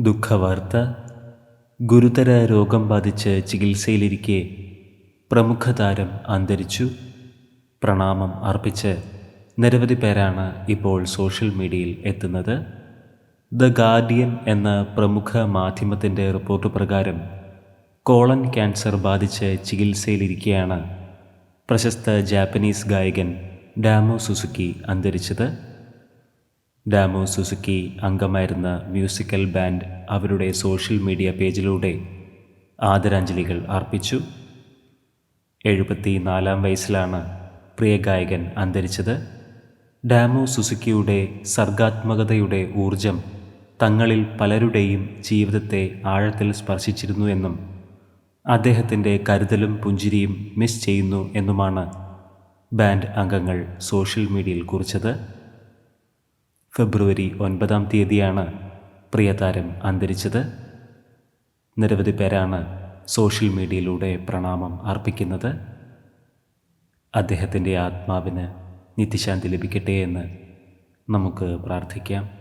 ദുഃഖവാർത്ത ഗുരുതര രോഗം ബാധിച്ച് ചികിത്സയിലിരിക്കെ പ്രമുഖ താരം അന്തരിച്ചു പ്രണാമം അർപ്പിച്ച് നിരവധി പേരാണ് ഇപ്പോൾ സോഷ്യൽ മീഡിയയിൽ എത്തുന്നത്. ദ ഗാർഡിയൻ എന്ന പ്രമുഖ മാധ്യമത്തിന്റെ റിപ്പോർട്ട് പ്രകാരം കോളൻ ക്യാൻസർ ബാധിച്ച് ചികിത്സയിലിരിക്കെയാണ് പ്രശസ്ത ജാപ്പനീസ് ഗായകൻ ഡാമോ സുസുക്കി അന്തരിച്ചത്. ഡാമോ സുസുക്കി അംഗമായിരുന്ന മ്യൂസിക്കൽ ബാൻഡ് അവരുടെ സോഷ്യൽ മീഡിയ പേജിലൂടെ ആദരാഞ്ജലികൾ അർപ്പിച്ചു. എഴുപത്തി നാലാം വയസ്സിലാണ് പ്രിയ ഗായകൻ അന്തരിച്ചത്. ഡാമോ സുസുക്കിയുടെ സർഗാത്മകതയുടെ ഊർജം തങ്ങളിൽ പലരുടെയും ജീവിതത്തെ ആഴത്തിൽ സ്പർശിച്ചിരുന്നു എന്നും അദ്ദേഹത്തിന്റെ കരുതലും പുഞ്ചിരിയും മിസ് ചെയ്യുന്നു എന്നുമാണ് ബാൻഡ് അംഗങ്ങൾ സോഷ്യൽ മീഡിയയിൽ കുറിച്ചത്. ഫെബ്രുവരി ഒൻപതാം തീയതിയാണ് പ്രിയതാരം അന്തരിച്ചത്. നിരവധി പേരാണ് സോഷ്യൽ മീഡിയയിലൂടെ പ്രണാമം അർപ്പിക്കുന്നത്. അദ്ദേഹത്തിന്റെ ആത്മാവിന് നിത്യശാന്തി ലഭിക്കട്ടെ എന്ന് നമുക്ക് പ്രാർത്ഥിക്കാം.